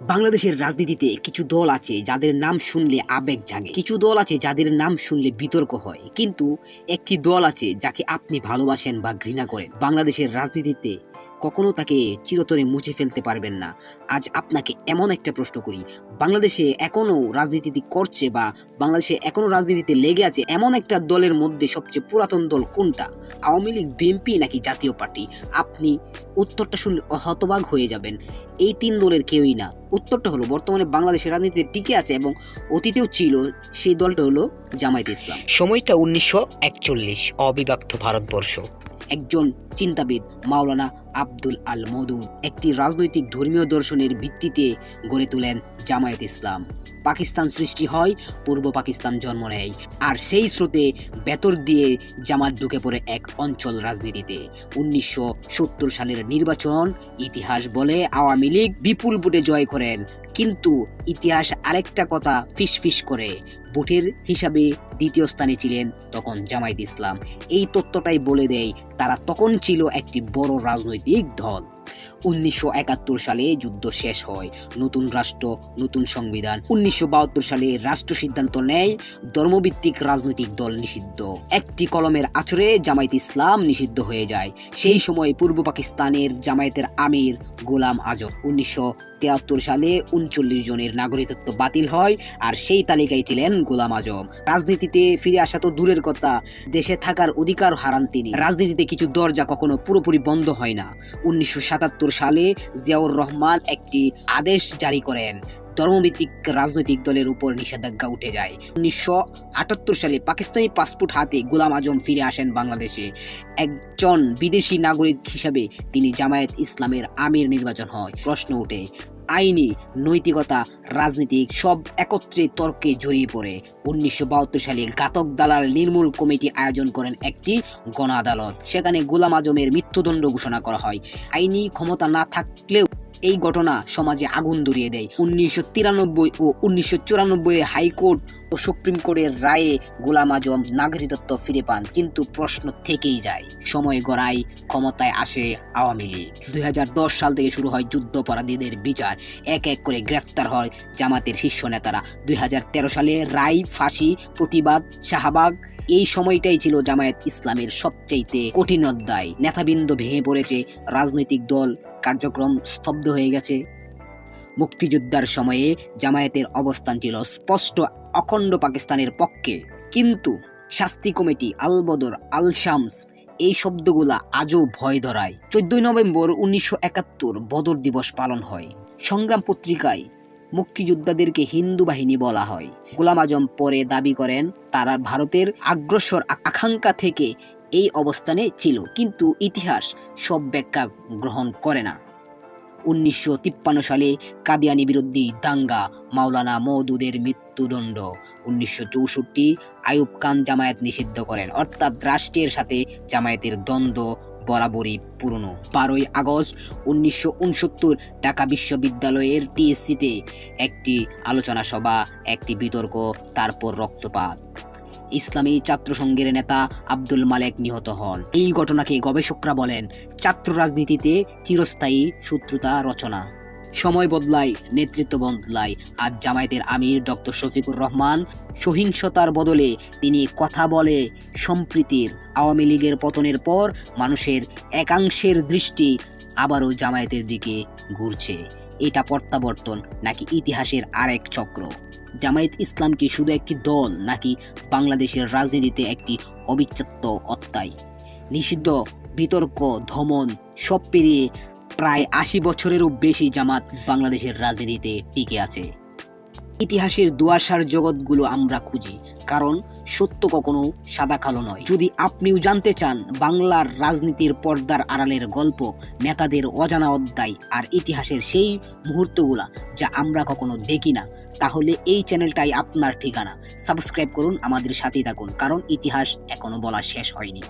বাংলাদেশের রাজনীতিতে কিছু দল আছে যাদের নাম শুনলে আবেগ জাগে। কিছু দল আছে যাদের নাম শুনলে বিতর্ক হয়। কিন্তু একটি দল আছে যাকে আপনি ভালোবাসেন বা ঘৃণা করেন। বাংলাদেশের রাজনীতিতে কখনো তাকে চিরতরে মুছে ফেলতে পারবেন না। আজ আপনাকে এমন একটা প্রশ্ন করি। বাংলাদেশে এখনও রাজনীতি করছে বা বাংলাদেশে এখনও রাজনীতিতে লেগে আছে এমন একটা দলের মধ্যে সবচেয়ে পুরাতন দল কোনটা? আওয়ামী লীগ, বিএনপি নাকি জাতীয় পার্টি? আপনি উত্তরটা শুনলে হতবাক হয়ে যাবেন। এই তিন দলের কেউই না। উত্তরটা হলো, বর্তমানে বাংলাদেশের রাজনীতিতে টিকে আছে এবং অতীতেও ছিল, সেই দলটা হলো জামায়াতে ইসলাম। সময়টা উনিশশো একচল্লিশ, অবিভক্ত ভারতবর্ষ। একজন চিন্তাবিদ, মাওলানা আব্দুল আল মদুদ, একটি রাজনৈতিক ধর্মীয় দর্শনের ভিত্তিতে গড়ে তোলেন জামায়াত ইসলাম। পাকিস্তান সৃষ্টি হয়, পূর্ব পাকিস্তান জন্ম নেয়, আর সেই স্রোতে বেতর দিয়ে জামাত ঢুকে পড়ে এক অঞ্চল রাজনীতিতে। উনিশশো সত্তর সালের নির্বাচন ইতিহাস বলে আওয়ামী লীগ বিপুল ভোটে জয় করেন কিন্তু ইতিহাস আরেকটা কথা ফিসফিস করে। ভোটের হিসাবে দ্বিতীয় স্থানে ছিলেন তখন জামায়াত ইসলাম। এই তথ্যটাই বলে দেয়, তারা তখন ছিল একটি বড় রাজনৈতিক দল। উনিশশো একাত্তর সালে যুদ্ধ শেষ হয়। নতুন রাষ্ট্র, নতুন সংবিধান। উনিশশো বাহাত্তর সালে রাষ্ট্র সিদ্ধান্ত নেয়, ধর্মভিত্তিক রাজনৈতিক দল নিষিদ্ধ। একটি কলমের আচরে জামায়াত ইসলাম নিষিদ্ধ হয়ে যায়। সেই সময় পূর্ব পাকিস্তানের জামায়াতের আমির গোলাম আজম। উনিশশো তিয়াত্তর সালে উনচল্লিশ জনের নাগরিকত্ব বাতিল হয় আর সেই তালিকায় ছিলেন গোলাম আজম। রাজনীতিতে ফিরে আসা তো দূরের কথা, দেশে থাকার অধিকার হারান তিনি। রাজনীতিতে কিছু দরজা কখনো পুরোপুরি বন্ধ হয় না। উনিশশো সাতাত্তর সালে জিয়াউর রহমান একটি আদেশ জারি করেন। ধর্মভিত্তিক রাজনৈতিক দলের উপর নিষেধাজ্ঞা উঠে যায়। উনিশশো আটাত্তর সালে পাকিস্তানি পাসপোর্ট হাতে গোলাম আজম ফিরে আসেন বাংলাদেশে। একজন বিদেশি নাগরিক হিসাবে তিনি জামায়াত ইসলামের আমির নির্বাচন হয়। প্রশ্ন ওঠে আইনি, নৈতিকতা, রাজনীতিক সব একত্রে তর্কে জড়িয়ে পড়ে। উনিশশো বাহাত্তর সালে ঘাতক দালাল নির্মূল কমিটি আয়োজন করেন একটি গণ আদালত সেখানে গোলাম আজমের মৃত্যুদণ্ড ঘোষণা করা হয়। আইনি ক্ষমতা না থাকলেও এই ঘটনা সমাজে আগুন ধরিয়ে দেয়। উনিশশো তিরানব্বই ও উনিশশো চুরানব্বই হাইকোর্ট ও সুপ্রিম কোর্টের রায়ে গোলাম আজম নাগরিকত্ব ফিরে পান, কিন্তু প্রশ্ন থেকেই যায়, সময় গড়ায় ক্ষমতায় আসে আওয়ামী লীগ। দুই হাজার দশ সাল থেকে শুরু হয় যুদ্ধাপরাধীদের বিচার, এক এক করে গ্রেফতার হয় জামাতের শীর্ষ নেতারা। দুই হাজার তেরো সালে রায়, ফাঁসি, প্রতিবাদ, শাহবাগ, এই সময়টাই ছিল জামায়াত ইসলামের সবচাইতে কঠিন অধ্যায়। নেতাবৃন্দ ভেঙে পড়েছে রাজনৈতিক দল কার্যক্রম স্তব্ধ হয়ে গেছে। মুক্তিযোদ্ধার সময়ে জামায়াতের অবস্থান ছিল স্পষ্ট অখণ্ড পাকিস্তানের পক্ষে। কিন্তু শাস্তি কমিটি আল বদর আল শামস এই শব্দগুলা আজও ভয় ধরায়। চোদ্দই নভেম্বর উনিশশো একাত্তর বদর দিবস পালন হয়। সংগ্রাম পত্রিকায় মুক্তিযোদ্ধাদেরকে হিন্দু বাহিনী বলা হয়। গোলাম আজম পরে দাবি করেন, তারা ভারতের আগ্রসর আকাঙ্ক্ষা থেকে এই অবস্থানে ছিল, কিন্তু ইতিহাস সব ব্যাখ্যা গ্রহণ করে না। উনিশশো তিপ্পান্ন সালে কাদিয়ানি বিরোধী দাঙ্গা মাওলানা মওদুদের মৃত্যুদণ্ড। উনিশশো চৌষট্টি আইয়ুব খান জামায়াত নিষিদ্ধ করেন, অর্থাৎ রাষ্ট্রের সাথে জামায়াতের দ্বন্দ্ব বরাবরই পুরনো। বারোই আগস্ট উনিশশো উনসত্তর ঢাকা বিশ্ববিদ্যালয়ের টিএসসিতে একটি আলোচনা সভা, একটি বিতর্ক, তারপর রক্তপাত। ইসলামী ছাত্র সংঘের নেতা আব্দুল মালেক নিহত হন। এই ঘটনাকে গবেষকরা বলেন, ছাত্র রাজনীতিতে চিরস্থায়ী শত্রুতা রচনা। সময় বদলায়, নেতৃত্ব বদলায়। আজ জামায়াতের আমির ডক্টর শফিকুর রহমান সহিংসতার বদলে তিনি কথা বলে, সম্প্রীতির আওয়ামী লীগের পতনের পর মানুষের একাংশের দৃষ্টি আবারও জামায়াতের দিকে ঘুরছে। এটা প্রত্যাবর্তন, নাকি ইতিহাসের আরেক চক্র? জামায়াত ইসলাম কি শুধু একটি দল, নাকি বাংলাদেশের রাজনীতিতে একটি অবিচ্ছেদ্য অত্যায় নিষিদ্ধ, বিতর্ক, ধমন, সব পেরিয়ে প্রায় আশি বছরেরও বেশি জামাত বাংলাদেশের রাজনীতিতে টিকে আছে। ইতিহাসের দুয়াশার জগৎগুলো আমরা খুঁজি, কারণ সত্য কখনো সাদা কালো নয়। যদি আপনিও জানতে চান বাংলার রাজনীতির পর্দার আড়ালের গল্প, নেতাদের অজানা অধ্যায় আর ইতিহাসের সেই মুহূর্তগুলা যা আমরা কখনো দেখি না, তাহলে এই চ্যানেলটাই আপনার ঠিকানা। সাবস্ক্রাইব করুন, আমাদের সাথেই থাকুন, কারণ ইতিহাস এখনও বলা শেষ হয়নি।